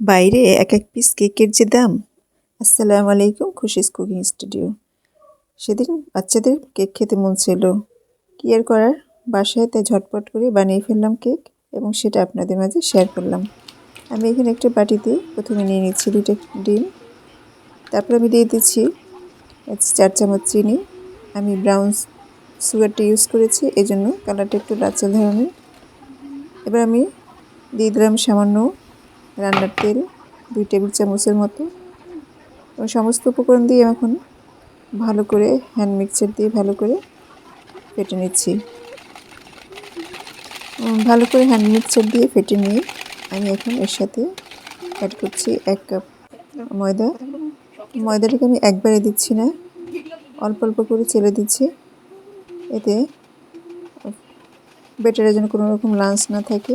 বাইরে এক এক পিস কেকের যে দাম, আসসালামু আলাইকুম খুশিস কুকিং স্টুডিও সেদিন বাচ্চাদের কেক খেতে মন ছিল। কী আর করার? বাসায় তাই ঝটপট করে বানিয়ে ফেললাম কেক এবং সেটা আপনাদের মাঝে শেয়ার করলাম। আমি এখানে একটা বাটিতে প্রথমে নিয়ে নিচ্ছি দুটো ডিম, তারপর আমি দিয়ে দিচ্ছি চার চামচ চিনি। আমি ব্রাউন সুগারটা ইউজ করেছি এই জন্য কালারটা একটু লাচেল ধরনের। এবার আমি দিয়ে দিলাম সামান্য রান্নার তেল, দুই টেবিল চামচের মতো। এবং সমস্ত উপকরণ দিয়ে এখন ভালো করে হ্যান্ড মিক্সচার দিয়ে ভালো করে ফেটে নিচ্ছি। ভালো করে হ্যান্ড মিক্সার দিয়ে ফেটে নিয়ে আমি এখন এর সাথে অ্যাড করছি এক কাপ ময়দা। ময়দাটাকে আমি একবারে দিচ্ছি না, অল্প অল্প করে চেলে দিচ্ছি। এতে বেটারে যেন কোনো রকম লাঞ্চ না থাকে।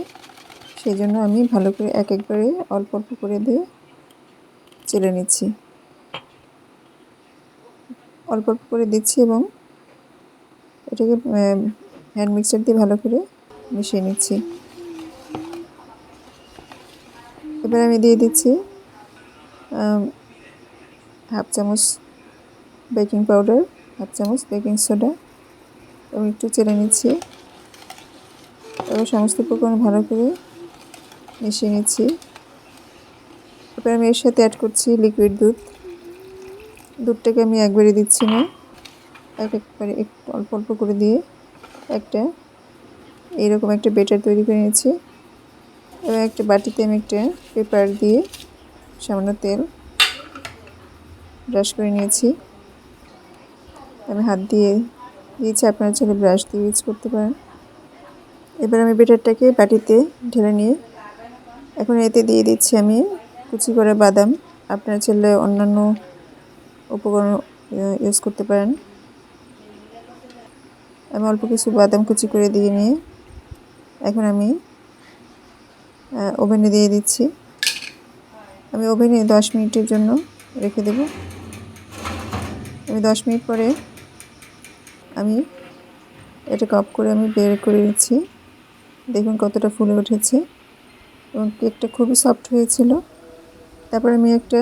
সেই জন্য আমি ভালো করে এক একবারে অল্প অল্প করে দিয়ে চেলে নিচ্ছি। অল্প অল্প করে দিচ্ছি এবং এটাকে হ্যান্ড মিক্সার দিয়ে ভালো করে মিশিয়ে নিচ্ছি। এবার আমি দিয়ে দিচ্ছি হাফ চামচ বেকিং পাউডার, হাফ চামচ বেকিং সোডা এবং একটু চেলে নিচ্ছি। এবার সমস্ত উপকরণ ভালো করে মিশিয়ে নিচ্ছি। এবার আমি এর সাথে অ্যাড করছি লিকুইড দুধ। দুধটাকে আমি একবারে দিচ্ছি না। এক একবারে একটু অল্প অল্প করে দিয়ে একটা এইরকম একটা বেটার তৈরি করে নিয়েছি এবং একটা বাটিতে আমি একটা পেপার দিয়ে সামান্য তেল ব্রাশ করে নিয়েছি। আমি হাত দিয়ে দিয়েছি, আপনারা চাইলে ব্রাশ দিয়ে ইউজ করতে পারেন। এবার আমি বেটারটাকে বাটিতে ঢেলে নিয়ে এখন এতে দিয়ে দিচ্ছি আমি কুচি করে বাদাম। আপনারা চাইলে অন্যান্য উপকরণ ইউজ করতে পারেন। আমি অল্প কিছু বাদাম কুচি করে দিয়ে নিয়ে এখন আমি ওভেনে দিয়ে দিচ্ছি। আমি ওভেনে দশ মিনিটের জন্য রেখে দেব। আমি দশ মিনিট পরে আমি এটা কাপ করে আমি বের করে নিচ্ছি। দেখুন কতটা ফুলে উঠেছে। এবং কেকটা খুবই সফট হয়েছিল। তারপর আমি একটা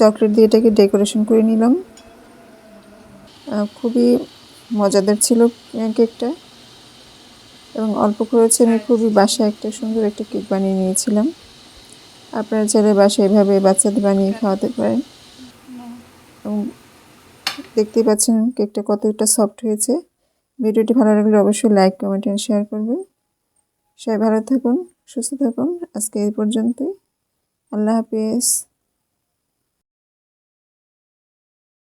চকলেট দিয়ে এটাকে ডেকোরেশন করে নিলাম। খুবই মজাদার ছিল কেকটা। এবং অল্প খরচে আমি খুবই বাসায় একটা সুন্দর একটা কেক বানিয়ে নিয়েছিলাম। আপনারা চাইলে বাসায় এভাবে বাচ্চাদের বানিয়ে খাওয়াতে পারেন। এবং দেখতেই পাচ্ছেন কেকটা কতটা সফট হয়েছে। ভিডিওটি ভালো লাগলে অবশ্যই লাইক, কমেন্ট এন্ড শেয়ার করবেন। সবাই ভালো থাকুন। সুস্থ থাকুন। আজকে এই পর্যন্তই। আল্লাহ হাফিজ।